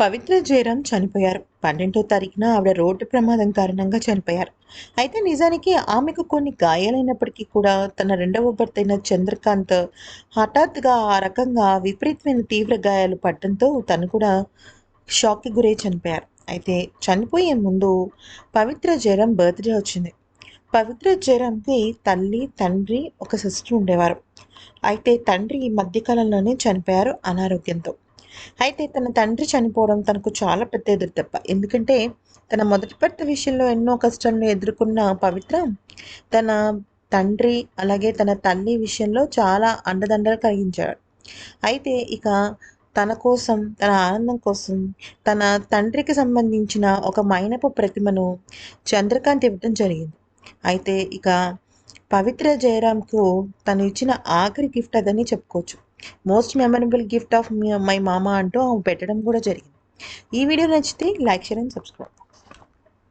పవిత్ర జయరాం చనిపోయారు. పన్నెండో తారీఖున ఆవిడ రోడ్డు ప్రమాదం కారణంగా చనిపోయారు. అయితే నిజానికి ఆమెకు కొన్ని గాయాలైనప్పటికీ కూడా తన రెండవ భర్త అయిన చంద్రకాంత్ హఠాత్తుగా ఆ రకంగా విపరీతమైన తీవ్ర గాయాలు పడటంతో తను కూడా షాక్కి గురై చనిపోయారు. అయితే చనిపోయే ముందు పవిత్ర జయరాం బర్త్డే వచ్చింది. పవిత్ర జయరాంకి తల్లి తండ్రి ఒక సిస్టర్ ఉండేవారు. అయితే తండ్రి ఈ మధ్యకాలంలోనే చనిపోయారు అనారోగ్యంతో. అయితే తన తండ్రి చనిపోవడం తనకు చాలా పెద్ద ఎదురుదెబ్బ. ఎందుకంటే తన మొదటి భర్త విషయంలో ఎన్నో కష్టాలను ఎదుర్కొన్న పవిత్ర తన తండ్రి అలాగే తన తల్లి విషయంలో చాలా అండదండలు కలిగించాడు. అయితే ఇక తన కోసం తన ఆనందం కోసం తన తండ్రికి సంబంధించిన ఒక మైనపు ప్రతిమను చంద్రకాంత్ ఇవ్వడం జరిగింది. అయితే ఇక పవిత్ర జయరామ్కు తను ఇచ్చిన ఆఖరి గిఫ్ట్ అదని చెప్పుకోవచ్చు. Most memorable gift of my మామ అంటూ ఆమె పెట్టడం కూడా జరిగింది. ఈ వీడియో నచ్చితే లైక్ షేర్ అండ్ సబ్స్క్రైబ్.